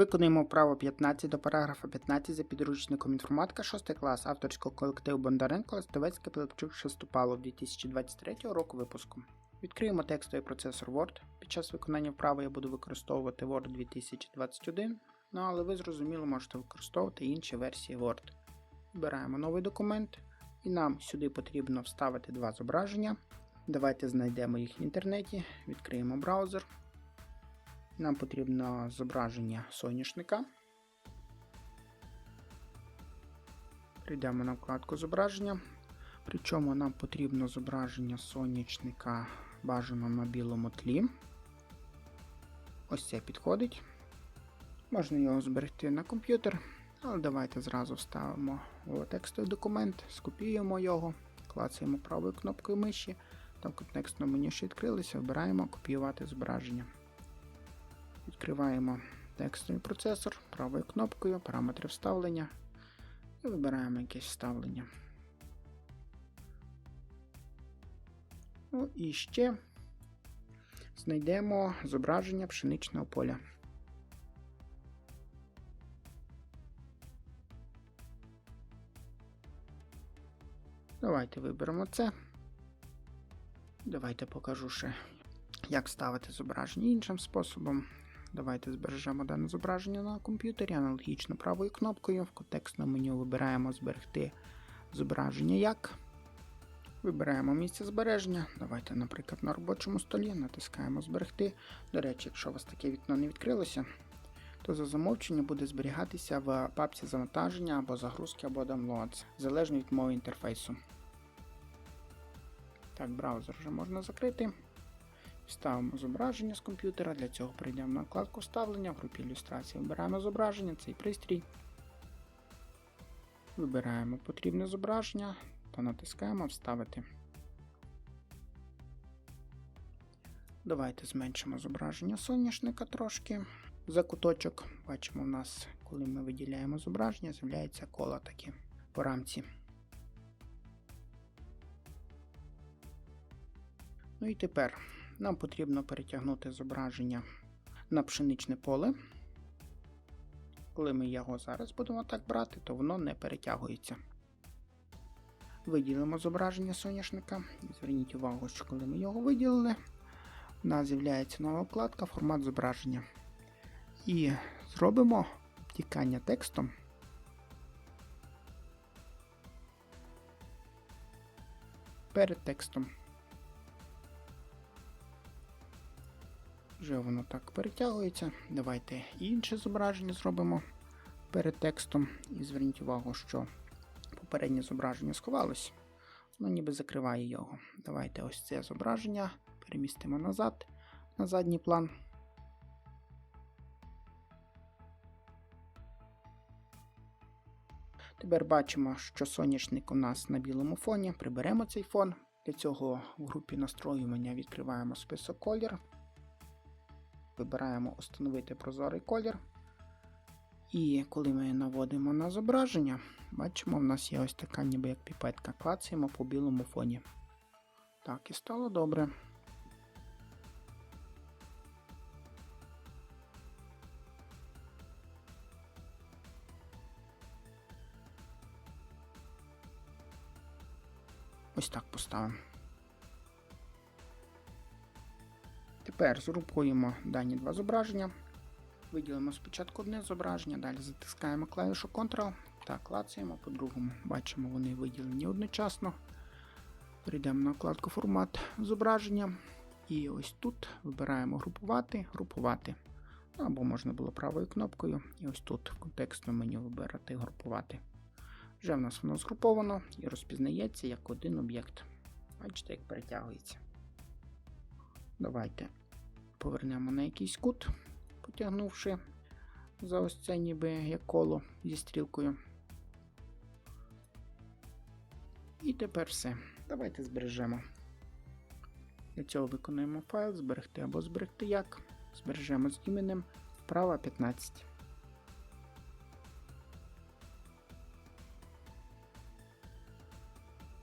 Виконуємо вправо 15 до параграфа 15 за підручником інформатика 6 клас авторського колективу Бондаренко Листовецький Пилипчук Шестопалов 2023 року випуску. Відкриємо текстовий процесор Word. Під час виконання вправи я буду використовувати Word 2021, ну але ви зрозуміло можете використовувати інші версії Word. Вибираємо новий документ, і нам сюди потрібно вставити два зображення. Давайте знайдемо їх в інтернеті, відкриємо браузер. Нам потрібно зображення соняшника. Прийдемо на вкладку зображення. Причому нам потрібно зображення сонячника бажано на білому тлі. Ось це підходить. Можна його зберегти на комп'ютер, але давайте зразу вставимо в текстовий документ, скопіюємо його, клацаємо правою кнопкою миші. Там в контекстному меню що відкрилося, вибираємо копіювати зображення. Відкриваємо текстовий процесор правою кнопкою, параметри вставлення і вибираємо якесь вставлення. Ну і ще знайдемо зображення пшеничного поля. Давайте виберемо це. Давайте покажу ще, як ставити зображення іншим способом. Давайте збережемо дане зображення на комп'ютері, аналогічно правою кнопкою. В контекстному меню вибираємо зберегти зображення як. Вибираємо місце збереження. Давайте, наприклад, на робочому столі натискаємо зберегти. До речі, якщо у вас таке вікно не відкрилося, то за замовчення буде зберігатися в папці завантаження або загрузки, або downloads, залежно від мого інтерфейсу. Так, браузер вже можна закрити. Вставимо зображення з комп'ютера. Для цього прийдемо на вкладку вставлення, в групі ілюстрації вибираємо зображення, цей пристрій. Вибираємо потрібне зображення та натискаємо Вставити. Давайте зменшимо зображення соняшника трошки. За куточок бачимо, у нас, коли ми виділяємо зображення, з'являється коло такі по рамці. Ну і тепер нам потрібно перетягнути зображення на пшеничне поле. Коли ми його зараз будемо так брати, то воно не перетягується. Виділимо зображення соняшника. Зверніть увагу, що коли ми його виділили, у нас з'являється нова вкладка формат зображення. І зробимо втікання текстом. Перед текстом. Вже воно так перетягується. Давайте інше зображення зробимо перед текстом. І зверніть увагу, що попереднє зображення сховалось, воно ніби закриває його. Давайте ось це зображення перемістимо назад, на задній план. Тепер бачимо, що соняшник у нас на білому фоні. Приберемо цей фон. Для цього в групі настроювання відкриваємо список колір. Вибираємо Установити прозорий колір. І коли ми наводимо на зображення, бачимо, в нас є ось така ніби як піпетка. Клацаємо по білому фоні. Так, і стало добре. Ось так поставимо. Тепер згрупуємо дані два зображення. Виділимо спочатку одне зображення, далі затискаємо клавішу Ctrl та клацаємо по-другому. Бачимо, вони виділені одночасно. Перейдемо на вкладку Формат зображення. І ось тут вибираємо групувати, групувати. Або можна було правою кнопкою. І ось тут в контекстному меню вибирати групувати. Вже в нас воно згруповано і розпізнається як один об'єкт. Бачите, як перетягується. Давайте повернемо на якийсь кут, потягнувши за ось це ніби як коло зі стрілкою. І тепер все. Давайте збережемо. Для цього виконуємо файл, зберегти або зберегти як. Збережемо з іменем вправа 15.